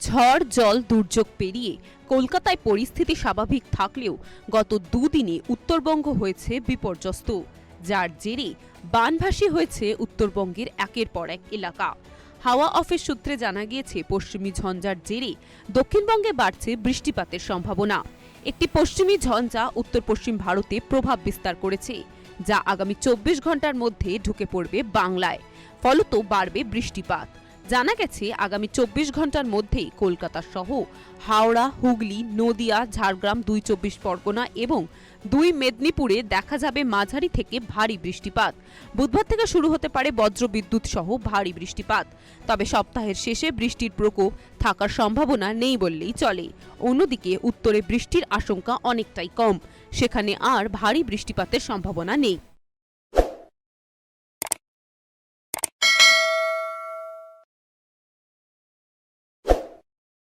ঝড় জল দুর্যোগ পেরিয়ে কলকাতায় পরিস্থিতি স্বাভাবিক থাকলেও গত দুদিনে উত্তরবঙ্গ হয়েছে বিপর্যস্ত, যার জেরে বানভাসী হয়েছে উত্তরবঙ্গের একের পর এক এলাকা। হাওয়া অফিস সূত্রে জানা গিয়েছে, পশ্চিমী ঝঞ্ঝার জেরে দক্ষিণবঙ্গে বাড়ছে বৃষ্টিপাতের সম্ভাবনা। একটি পশ্চিমী ঝঞ্ঝা উত্তর পশ্চিম ভারতে প্রভাব বিস্তার করেছে, যা আগামী চব্বিশ ঘণ্টার মধ্যে ঢুকে পড়বে বাংলায়। ফলত বাড়বে বৃষ্টিপাত। জানা গেছে, আগামী চব্বিশ ঘণ্টার মধ্যেই কলকাতা সহ হাওড়া, হুগলি, নদিয়া, ঝাড়গ্রাম দুই চব্বিশ পরগনা এবং দুই মেদিনীপুরে দেখা যাবে মাঝারি থেকে ভারী বৃষ্টিপাত। বুধবার থেকে শুরু হতে পারে বজ্রবিদ্যুৎ সহ ভারী বৃষ্টিপাত। তবে সপ্তাহের শেষে বৃষ্টির প্রকোপ থাকার সম্ভাবনা নেই বললেই চলে। অন্যদিকে উত্তরে বৃষ্টির আশঙ্কা অনেকটাই কম। সেখানে আর ভারী বৃষ্টিপাতের সম্ভাবনা নেই।